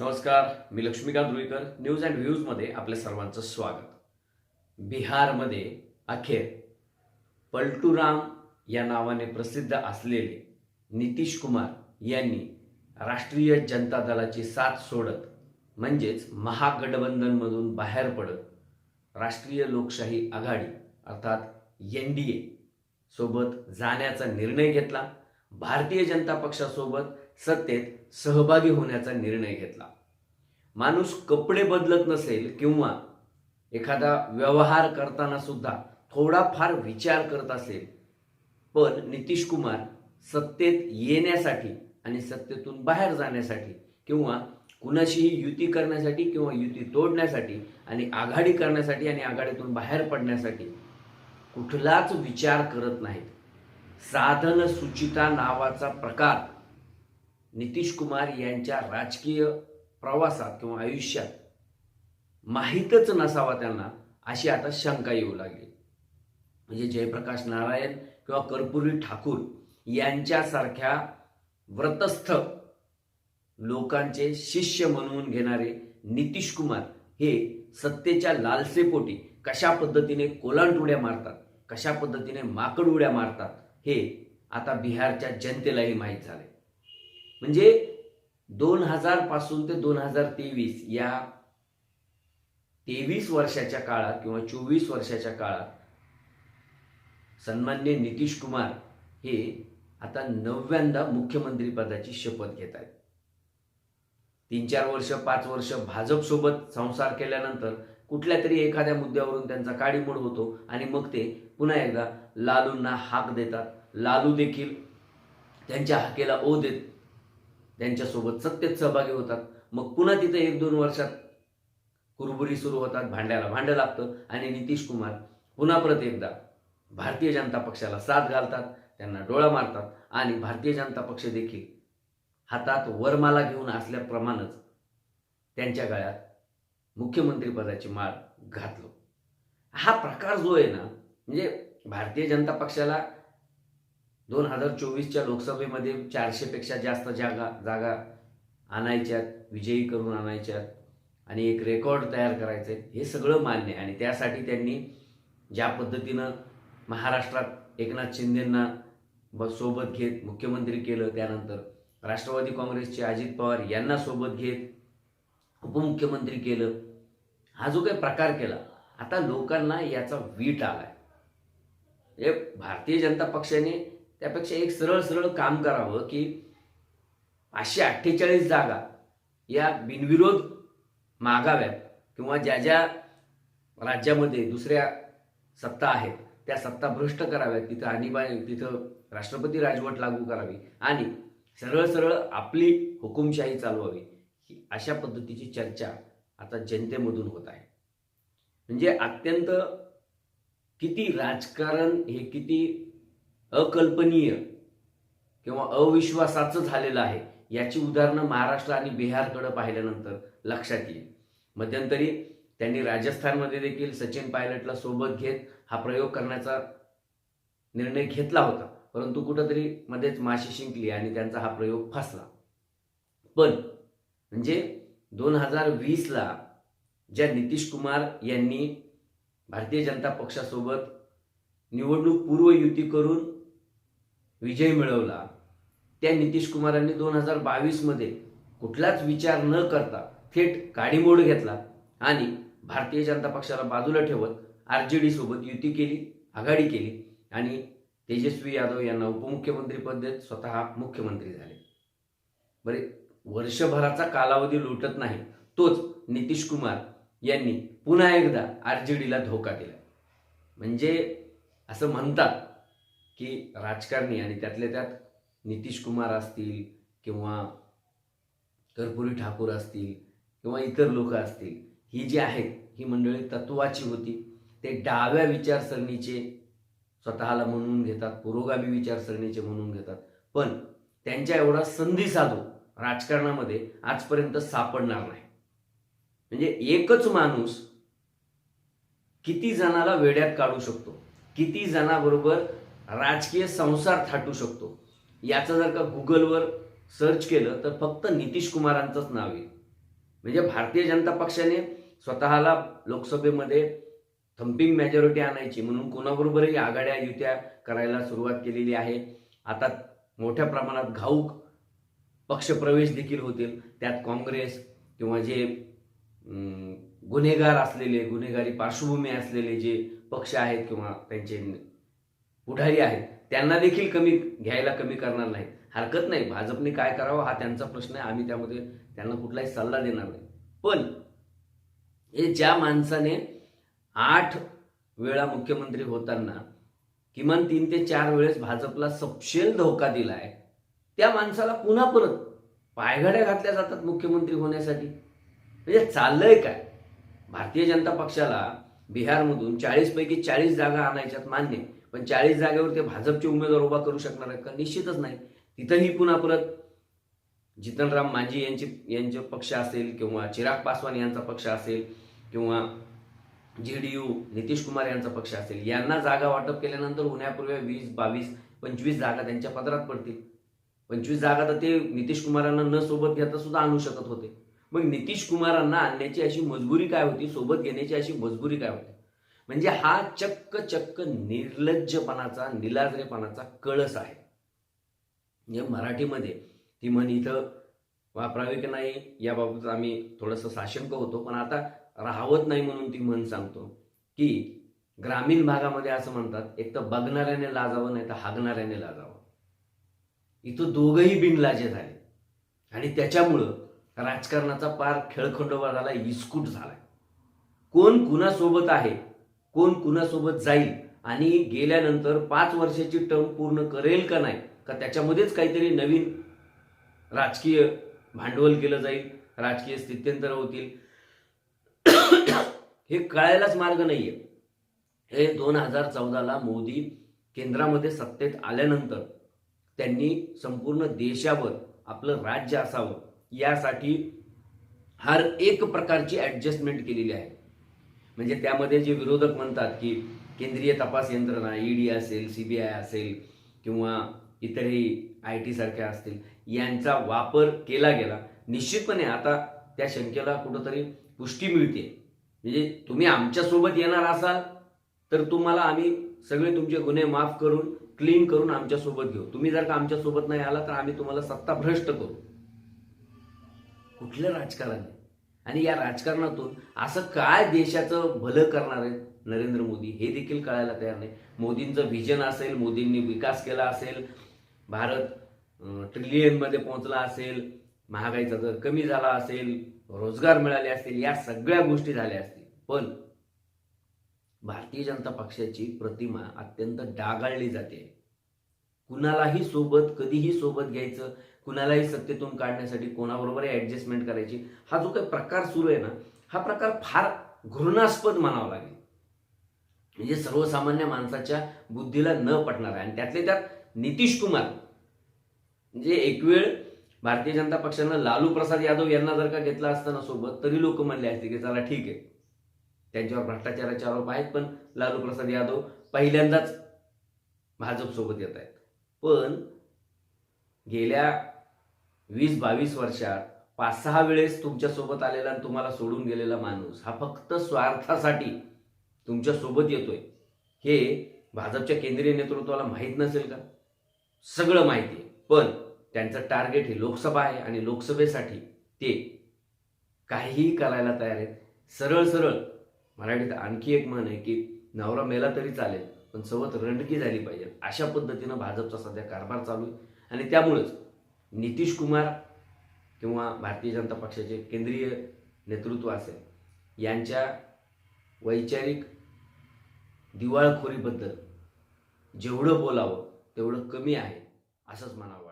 नमस्कार मी Laxmikant Ruikar news and व्ह्यूजमध्ये आपल्या सर्वांचं स्वागत. बिहारमध्ये अखेर पलटूराम या नावाने प्रसिद्ध असलेले नितीश कुमार यांनी राष्ट्रीय जनता दलाची साथ सोडत म्हणजेच महागठबंधनमधून बाहेर पडत राष्ट्रीय लोकशाही आघाडी अर्थात एन डी ए सोबत जाण्याचा निर्णय घेतला. भारतीय जनता पक्षासोबत सत्तेत सहभागी होण्याचा निर्णय घेतला. माणूस कपडे बदलत नसेल किंवा एखादा व्यवहार करताना सुद्धा थोडाफार विचार करत असेल पण नितीश कुमार सत्तेत येण्यासाठी आणि सत्तेतून बाहेर जाण्यासाठी किंवा कुणाशीही युती करण्यासाठी किंवा युती तोडण्यासाठी आणि आघाडी करण्यासाठी आणि आघाडीतून बाहेर पडण्यासाठी कुठलाच विचार करत नाहीत. साधन सुचिता नावाचा प्रकार नितीश कुमार यांच्या राजकीय प्रवासात किंवा आयुष्यात माहीतच नसावा त्यांना अशी आता शंका येऊ लागली. म्हणजे जयप्रकाश नारायण किंवा कर्पुरी ठाकूर यांच्यासारख्या व्रतस्थ लोकांचे शिष्य म्हणून घेणारे नितीश कुमार हे सत्तेच्या लालसेपोटी कशा पद्धतीने कोलांट उड्या मारतात कशा पद्धतीने माकड उड्या मारतात हे आता बिहारच्या जनतेलाही माहीत झाले म्हणजे दोन हजारपासून ते दोन हजार तेवीस या तेवीस वर्षाच्या काळात किंवा चोवीस वर्षाच्या काळात सन्मान्य नितीश कुमार हे आता नवव्यांदा मुख्यमंत्री पदाची शपथ घेत आहेत. तीन चार वर्ष पाच वर्ष भाजप सोबत संसार केल्यानंतर कुठल्या तरी एखाद्या मुद्द्यावरून त्यांचा काडीमोड होतो आणि मग ते पुन्हा एकदा लालूंना हाक देतात. लालू देखील त्यांच्या हाकेला ओ देत त्यांच्यासोबत सत्तेत सहभागी होतात. मग पुन्हा तिथे एक दोन वर्षात कुरबुरी सुरू होतात भांड्याला भांडं लागतं आणि नितीश कुमार पुन्हा परत एकदा भारतीय जनता पक्षाला साथ घालतात त्यांना डोळा मारतात आणि भारतीय जनता पक्ष देखील हातात वरमाला घेऊन असल्याप्रमाणेच त्यांच्या गळ्यात मुख्यमंत्रीपदाची माळ घातलो. हा प्रकार जो आहे ना म्हणजे भारतीय जनता पक्षाला दोन हजार चोवीसच्या लोकसभेमध्ये चारशेपेक्षा जास्त जागा जागा आणायच्यात विजयी करून आणायच्यात आणि एक रेकॉर्ड तयार करायचे हे सगळं मान्य आहे. आणि त्यासाठी त्यांनी ज्या पद्धतीनं महाराष्ट्रात एकनाथ शिंदेंना ब सोबत घेत मुख्यमंत्री केलं त्यानंतर राष्ट्रवादी काँग्रेसचे अजित पवार यांना सोबत घेत उपमुख्यमंत्री केलं हा जो काही प्रकार केला आता लोकांना याचा वीट आलाय. हे भारतीय जनता पक्षाने त्यापेक्षा एक सरळ सरळ काम करावं की पाचशे अठ्ठेचाळीस जागा या बिनविरोध मागाव्यात किंवा ज्या ज्या राज्यामध्ये दुसऱ्या सत्ता आहेत त्या सत्ता भ्रष्ट कराव्यात. तिथं आणीबाणी तिथं राष्ट्रपती राजवट लागू करावी आणि सरळ सरळ आपली हुकुमशाही चालवावी. ही अशा पद्धतीची चर्चा आता जनतेमधून होत आहे. म्हणजे अत्यंत किती राजकारण हे किती अकल्पनीय किंवा अविश्वासाचं झालेलं आहे याची उदाहरणं महाराष्ट्र आणि बिहारकडे पाहिल्यानंतर लक्षात येईल. मध्यंतरी त्यांनी राजस्थानमध्ये देखील सचिन पायलटला सोबत घेत हा प्रयोग करण्याचा निर्णय घेतला होता. परंतु कुठंतरी मध्येच माशी शिंकली आणि त्यांचा हा प्रयोग फसला. पण म्हणजे दोन हजार वीसला ज्या नितीश कुमार यांनी भारतीय जनता पक्षासोबत निवडणूक पूर्व युती करून विजय मिळवला. त्या नितीश कुमारांनी दोन हजार बावीसमध्ये कुठलाच विचार न करता थेट काडीमोड घेतला आणि भारतीय जनता पक्षाला बाजूला ठेवत आर जे डी सोबत युती केली आघाडी केली आणि तेजस्वी यादव यांना उपमुख्यमंत्रीपद देत स्वतः मुख्यमंत्री झाले. बरे वर्षभराचा कालावधी लुटत नाही तोच नितीश कुमार यांनी पुन्हा एकदा आर जे डीला धोका दिला. म्हणजे असं म्हणतात की राजकारणी आणि त्यातल्या त्यात नितीश कुमार असतील किंवा कर्पुरी ठाकूर असतील किंवा इतर लोक असतील ही जी आहेत ही मंडळी तत्वाची होती. ते डाव्या विचारसरणीचे स्वतःला म्हणून घेतात पुरोगामी विचारसरणीचे म्हणून घेतात. पण त्यांच्या एवढा संधी साधू राजकारणामध्ये आजपर्यंत सापडणार नाही. म्हणजे एकच माणूस किती जणाला वेड्यात काढू शकतो? किती जणाबरोबर राजकीय संसार थाटू शकतो. याचं जर का गुगलवर सर्च केलं तर फक्त नितीश कुमारांचंच नाव येईल. म्हणजे भारतीय जनता पक्षाने स्वतःला लोकसभेमध्ये थम्पिंग मेजॉरिटी आणायची म्हणून कोणाबरोबरही आघाड्या युत्या करायला सुरुवात केलेली आहे. आता मोठ्या प्रमाणात घाऊक पक्षप्रवेश देखील होतील. त्यात काँग्रेस किंवा जे गुन्हेगार असलेले गुन्हेगारी पार्श्वभूमी असलेले जे पक्ष आहेत किंवा त्यांचे पुढारी आहेत त्यांना देखील कमी घ्यायला कमी करणार नाही. हरकत नाही. भाजपने काय करावं हा त्यांचा प्रश्न आहे. आम्ही त्यामध्ये त्यांना कुठलाही सल्ला देणार नाही. पण हे ज्या माणसाने आठ वेळा मुख्यमंत्री होताना किमान तीन ते चार वेळेस भाजपला सपशेल धोका दिला आहे त्या माणसाला पुन्हा परत पायघड्या घातल्या जातात मुख्यमंत्री होण्यासाठी. म्हणजे चाललंय काय? भारतीय जनता पक्षाला बिहारमधून चाळीसपैकी चाळीस जागा आणायच्यात मान्य. पण चाळीस जागेवर ते भाजपचे उमेदवार उभा करू शकणार आहेत का? निश्चितच नाही. तिथंही पुन्हा परत जितनराम मांझी यांची यांचे पक्ष असेल किंवा चिराग पासवान यांचा पक्ष असेल किंवा जे डी यू नितीश कुमार यांचा पक्ष असेल यांना जागा वाटप केल्यानंतर होण्यापूर्वी वीस बावीस पंचवीस जागा त्यांच्या पदरात पडतील. पंचवीस जागा तर ते नितीश कुमारांना न सोबत घेता सुद्धा आणू शकत होते. मग नितीश कुमारांना आणण्याची अशी मजबुरी काय होती? सोबत घेण्याची अशी मजबुरी काय होती? म्हणजे हा चक्क चक्क निर्लज्जपणाचा निलाजरेपणाचा कळस आहे. म्हणजे मराठीमध्ये ती म्हण इथं वापरावी की नाही याबाबत आम्ही थोडंसं साशंक होतो. पण आता राहवत नाही म्हणून ती म्हण सांगतो की ग्रामीण भागामध्ये असं म्हणतात एक तर बघणाऱ्याने लाजावं नाही तर हागणाऱ्याने लाजावं. इथं दोघंही बिनलाजे झाले. आणि त्याच्यामुळं राजकारणाचा पार खेळखंडोबा झाला इस्कूट झालाय. कोण कुणासोबत आहे कोण कुणासोबत जाईल आणि गेल्यानंतर पाच वर्षाची टर्म पूर्ण करेल का नाही का त्याच्यामध्येच काहीतरी नवीन राजकीय भांडवल केलं जाईल राजकीय स्थित्यंतर होतील? हे कळायलाच मार्ग नाही आहे हे दोन हजार चौदाला मोदी केंद्रामध्ये सत्तेत आल्यानंतर त्यांनी संपूर्ण देशावर आपलं राज्य असावं यासाठी हर एक प्रकारची ॲडजस्टमेंट केलेली आहे. म्हणजे त्यामध्ये जे विरोधक म्हणतात की केंद्रीय तपास यंत्रणा ईडी असेल सीबीआय असेल किंवा इतरही आय टी सारख्या असतील यांचा वापर केला गेला. निश्चितपणे आता त्या शंकेला कुठंतरी पुष्टी मिळते म्हणजे तुम्ही आमच्यासोबत येणार असाल तर तुम्हाला आम्ही सगळे तुमचे गुन्हे माफ करून क्लीन करून आमच्यासोबत घेऊ. तुम्ही जर का आमच्यासोबत नाही आला तर आम्ही तुम्हाला सत्ता भ्रष्ट करू. कुठलं राजकारण आहे आणि या राजकारणातून असं काय देशाचं भलं करणार आहे नरेंद्र मोदी हे देखील कळायला तयार नाही. मोदींचं व्हिजन असेल मोदींनी विकास केला असेल भारत ट्रिलियनमध्ये पोहोचला असेल महागाईचा दर कमी झाला असेल रोजगार मिळाले असतील या सगळ्या गोष्टी झाल्या असतील. पण भारतीय जनता पक्षाची प्रतिमा अत्यंत डागाळली जाते. कुणालाही सोबत कधीही सोबत घ्यायचं कुणालाही सत्तेतून काढण्यासाठी कोणाबरोबरही ॲडजस्टमेंट करायची हा जो काही प्रकार सुरू आहे ना हा प्रकार फार घृणास्पद म्हणावा लागेल. म्हणजे सर्वसामान्य माणसाच्या बुद्धीला न पटणार आहे. आणि त्यातले त्यात नितीश कुमार म्हणजे एक वेळ भारतीय जनता पक्षानं लालू प्रसाद यादव यांना जर का घेतला असताना सोबत तरी लोक म्हणले असते की चला ठीक आहे. त्यांच्यावर भ्रष्टाचाराचे आरोप आहेत पण लालू प्रसाद यादव पहिल्यांदाच भाजपसोबत येत आहेत. पण गेल्या वीस बावीस वर्षात पाच सहा वेळेस तुमच्यासोबत आलेला आणि तुम्हाला सोडून गेलेला माणूस हा फक्त स्वार्थासाठी तुमच्यासोबत येतोय. हे भाजपच्या केंद्रीय नेतृत्वाला माहीत नसेल का? सगळं माहिती आहे. पण त्यांचं टार्गेट हे लोकसभा आहे आणि लोकसभेसाठी ते काहीही करायला तयार आहेत. सरळ सरळ मराठीत आणखी एक म्हण आहे की नवरा मेला तरी चालेल पण सोबत रणकी झाली पाहिजे. अशा पद्धतीनं भाजपचा सध्या कारभार चालू आहे. आणि त्यामुळेच नितीश कुमार किंवा भारतीय जनता पक्षाचे केंद्रीय नेतृत्व असेल यांच्या वैचारिक दिवाळखोरीबद्दल जेवढं बोलावं तेवढं कमी आहे असंच म्हणावं